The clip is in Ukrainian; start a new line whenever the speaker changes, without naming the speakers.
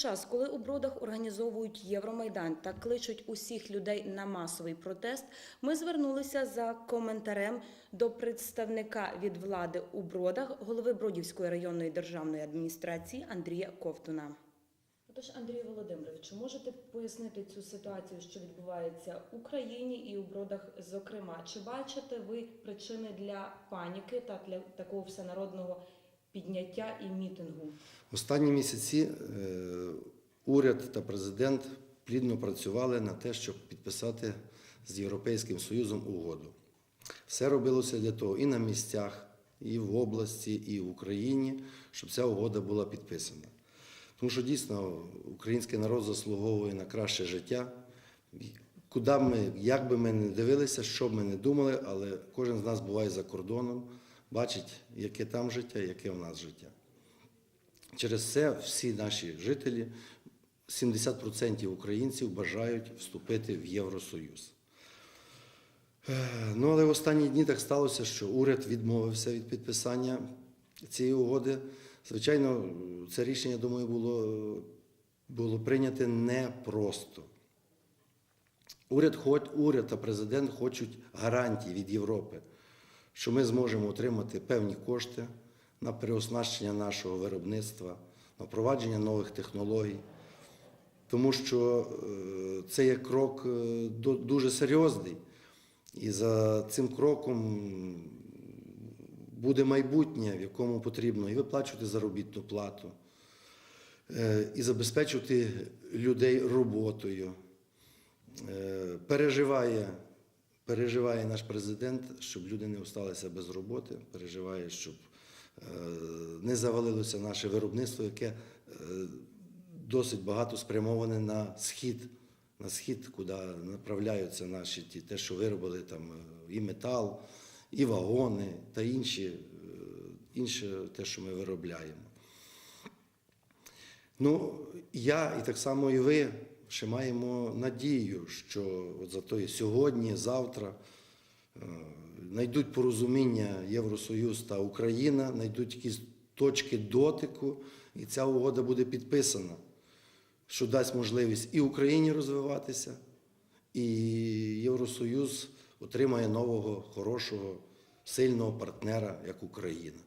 час, коли у бродах організовують Євромайдан та кличуть усіх людей на масовий протест, ми звернулися за коментарем до представника від влади у бродах, голови Бродівської районної державної адміністрації Андрія Ковтуна. Отож, Андрію Володимировичу, можете пояснити цю ситуацію, що відбувається в Україні і у бродах, зокрема, чи бачите ви причини для паніки та для такого всенародного підняття і мітингу?
Останні місяці е, уряд та президент плідно працювали на те, щоб підписати з Європейським Союзом угоду. Все робилося для того і на місцях, і в області, і в Україні, щоб ця угода була підписана. Тому що дійсно український народ заслуговує на краще життя. Куди ми, як би ми не дивилися, що б ми не думали, але кожен з нас буває за кордоном, бачить, яке там життя, яке в нас життя. Через це всі наші жителі, 70% українців бажають вступити в Євросоюз. Е, Ну, але в останні дні так сталося, що уряд відмовився від підписання цієї угоди. Звичайно, це рішення, думаю, було, було прийняте непросто. Уряд, уряд та президент хочуть гарантій від Європи, що ми зможемо отримати певні кошти на переоснащення нашого виробництва, на впровадження нових технологій. Тому що е, це є крок е, дуже серйозний. І за цим кроком буде майбутнє, в якому потрібно і виплачувати заробітну плату, е, і забезпечувати людей роботою. Переживає, переживає наш президент, щоб люди не осталися без роботи, переживає, щоб е, не завалилося наше виробництво, яке е, досить багато спрямоване на схід, на схід, куди направляються наші ті, те, що виробили там е, і метал, і вагони та інші, інше те, що ми виробляємо. Ну, я і так само і ви ще маємо надію, що от зато і сьогодні, завтра е, знайдуть порозуміння Євросоюз та Україна, знайдуть якісь точки дотику, і ця угода буде підписана, що дасть можливість і Україні розвиватися, і Євросоюз отримає нового, хорошого, сильного партнера, як Україна.